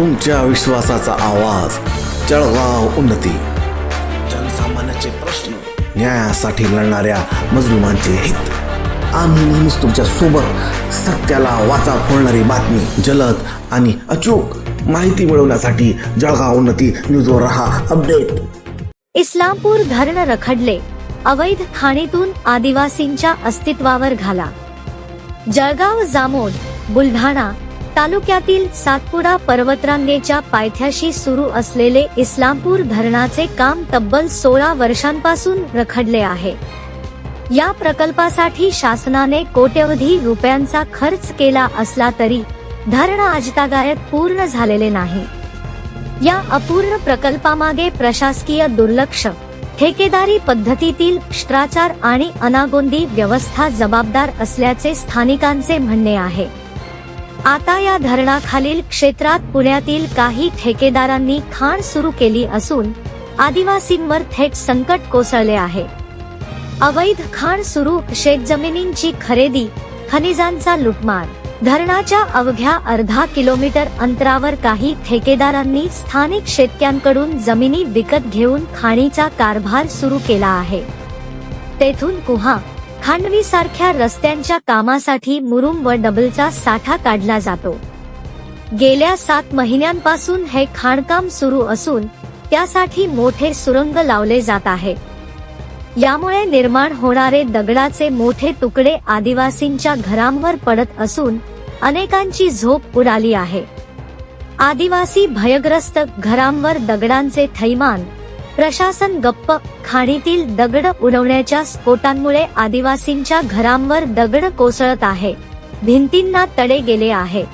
तुमच्या विश्वासाचा आवाज. जळगाव उन्नती. जनसामान्याचे प्रश्न न्यायासाठी लढणाऱ्या मजलुमांचे हित. आम्ही नेहमीच तुमच्यासोबत सत्याला वाचा फोडणारी बातमी जलद आणि अचूक माहिती मिळवण्यासाठी जळगाव उन्नती न्यूजवर रहा अपडेट. इस्लामपूर धरण रखडले. अवैध खाणीतून आदिवासींच्या अस्तित्वावर घाला. जळगाव जामोद बुलढाणा तालुक्यातील सातपुडा पर्वतरांगेच्या पायथ्याशी सुरू असलेले इस्लामपूर धरणाचे काम तब्बल सोळा वर्षांपासून रखडले आहे. या प्रकल्पासाठी शासनाने कोट्यवधी रुपयांचा खर्च केला असला तरी धरण आजतागायत पूर्ण झालेले नाही. या अपूर्ण प्रकल्पामागे प्रशासकीय दुर्लक्ष ठेकेदारी पद्धतीतील भ्रष्टाचार आणि अनागोंदी व्यवस्था जबाबदार असल्याचे स्थानिकांचे म्हणणे आहे. आता या धरणाखालील क्षेत्रात पुण्यातील काही ठेकेदारांनी खाण सुरू केली असून आदिवासींवर थेट संकट कोसळले आहे. अवैध खाण सुरू शेतजमिनींची खरेदी खनिजांचा लुटमार धरणाच्या अवघ्या अर्धा किलोमीटर अंतरावर काही ठेकेदारांनी स्थानिक शेतक्यांकडून जमिनी विकत घेऊन खाणीचा कारभार सुरू केला आहे. तेथून कुहा खांडवी सारख्या रस्त्यांच्या कामासाठी मुरुम व डबलचा साठा काढला जातो. गेल्या सात महिन्यांपासून हे खाणकाम सुरू असून त्यासाठी मोठे सुरंग लावले जात आहे. यामुळे निर्माण होणारे दगडाचे मोठे तुकडे आदिवासींच्या घरांवर पडत असून अनेकांची झोप उडाली आहे. आदिवासी भयग्रस्त घरांवर दगडांचे थैमान प्रशासन गप्प खाणीतील दगड उडवण्याच्या स्फोटांमुळे आदिवासींच्या घरांवर दगड कोसळत आहे. भिंतींना तडे गेले आहे.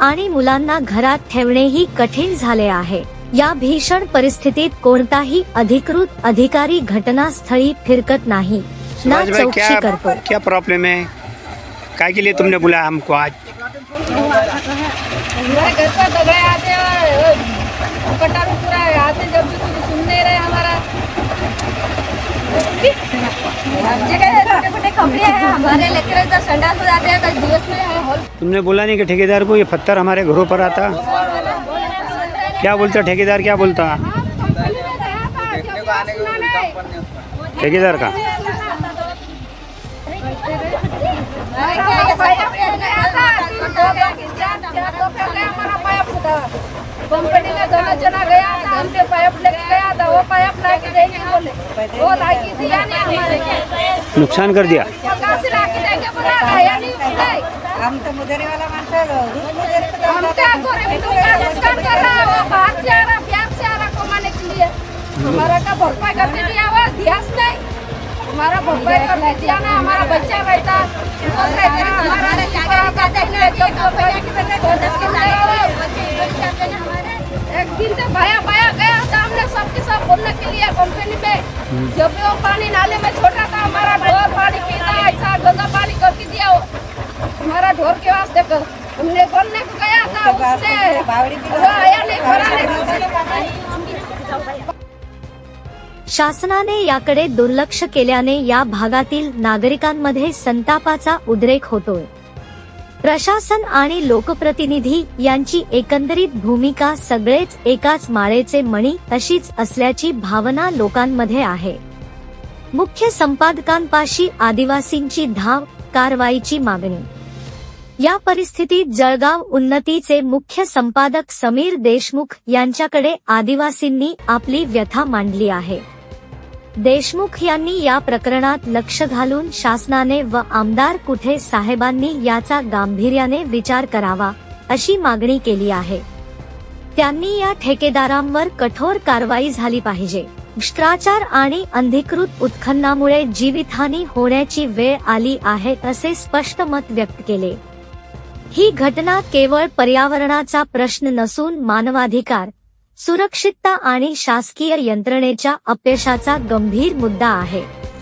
आणि मुलांना घरात ठेवणेही कठीण झाले आहे. या भीषण परिस्थितीत कोणताही अधिकृत अधिकारी घटनास्थळी फिरकत नाही. ना चौकशी क्या करतो. क्या प्रॉब्लम है? काय के लिए तुमने बुलाया हमको आज? घर पर आते और कटारू तुमने बोला नहीं कि ठेकेदार को ये पत्थर हमारे घरों पर आता? क्या बोलता ठेकेदार क्या बोलता? ठेकेदार का? कंपनी में दोनों जना गया था हमने पाइप लेके गया था वो पाइप नुकसान कर दिया? हम तो वाला हम क्या करें? नुकसान कर रहा है? बाहर से आ रहा बिहार से आ रहा कमाने के लिए। हमारा का भरपाई करके दिया? हुआ ध्यास नहीं। हमारा भरपाई करके दिया ना हमारा बच्चा रहता, हमारा पानी नाले में छोटा था हमारा ढोर पानी पीता ऐसा गंदा पानी करके दिया वो हमारा ढोर के वास्ते कर हमने बोलने को गया था उसने वो आया नहीं भरा शासनाने याकडे दुर्लक्ष केल्याने या भागातील नागरिकांमध्ये संतापाचा उद्रेक होतोय. प्रशासन आणि लोकप्रतिनिधी यांची एकंदरीत भूमिका सगळेच एकाच माळेचे मणी तशीच असल्याची भावना लोकांमध्ये आहे. मुख्य संपादकांपाशी आदिवासींची धाव कारवाईची मागणी. या परिस्थितीत जळगाव उन्नतीचे मुख्य संपादक समीर देशमुख यांच्याकडे आदिवासींनी आपली व्यथा मांडली आहे. देशमुख यांनी या प्रकरणात लक्ष घालून शासनाने व आमदार कुठे साहेबांनी याचा गांभीर्याने विचार करावा अशी मागणी केली आहे. त्यांनी या ठेकेदारांवर कठोर कारवाई झाली पाहिजे. भ्रष्टाचार आणि अधिकृत उत्खननामुळे जीवितहानी होण्याची वेळ आली आहे असे स्पष्ट मत व्यक्त केले. ही घटना केवळ पर्यावरणाचा प्रश्न नसून मानवाधिकार सुरक्षितता आणि शासकीय यंत्रणेच्या अपयशाचा गंभीर मुद्दा आहे.